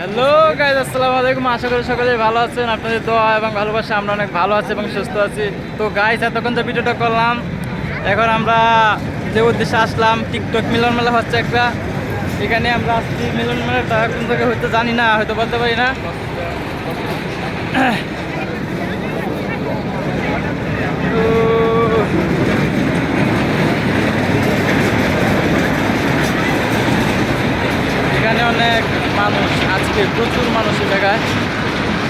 Hello guys আসসালামু আলাইকুম। আশা করি সকলে ভালো আছেন। আপনাদের দোয়া এবং ভালোবাসা, আমরা অনেক ভালো আছি এবং সুস্থ আছি। তো গাইজ এতক্ষণ যে ভিডিওটা করলাম, এখন আমরা যে উদ্দেশ্যে আসলাম টিকটক মিলন মেলা হচ্ছে একটা। এখানে আমরা আসছি মিলন মেলাটা কোন থেকে হয়তো জানি না, হয়তো বলতে পারি না। অনেক মানুষ আজকে প্রচুর মানুষ এই জায়গায়।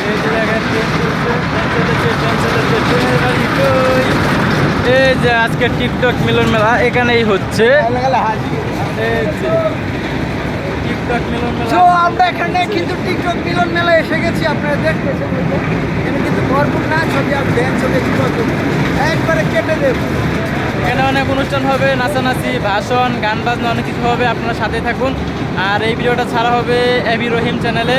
এই যে জায়গায় ট্রেন চলছে, ট্রেন চলেছে, ট্রেন চলেছে, ট্রেনের গাড়ি এই যে আজকে টিকটক মিলন মেলা এখানেই হচ্ছে। টিকটক মিলন তো মেলা আমরা এখানে কিন্তু টিকটক মিলন মেলা এসে গেছি আপনারা দেখতেছেন এখানে কিন্তু ভরপুর আর ড্যান্স হবে কি একবারে কেটে দেব। এখানে অনেক অনুষ্ঠান হবে নাচানাচি ভাষণ গান বাজনা অনেক কিছু হবে। আপনারা সাথে থাকুন। আর এই ভিডিওটা ছাড়া হবে এবি রহিম চ্যানেলে।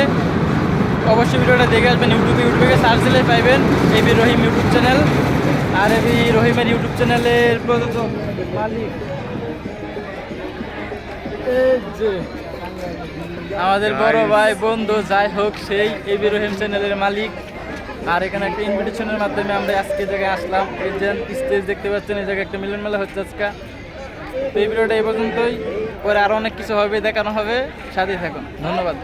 অবশ্যই ভিডিওটা দেখে আসবেন ইউটিউবে ইউটিউবে সার্চ দিলে পাইবেন এবি রহিম ইউটিউব চ্যানেল। আর এবি রহিমের ইউটিউব চ্যানেলের প্রদত্ত মালিক আমাদের বড় ভাই বন্ধু যাই হোক সেই এবি রহিম চ্যানেলের মালিক। আর এখানে একটা ইনভিটেশনের মাধ্যমে আমরা আজকে জায়গায় আসলাম। এই যে স্টেজ দেখতে পাচ্ছেন এই জায়গায় একটা মিলন মেলা হচ্ছে আজকে। তো এই ভিডিওটা এই পর্যন্তই। পরে আরও অনেক কিছু হবে, দেখানো হবে। সাথে থাকুন। ধন্যবাদ।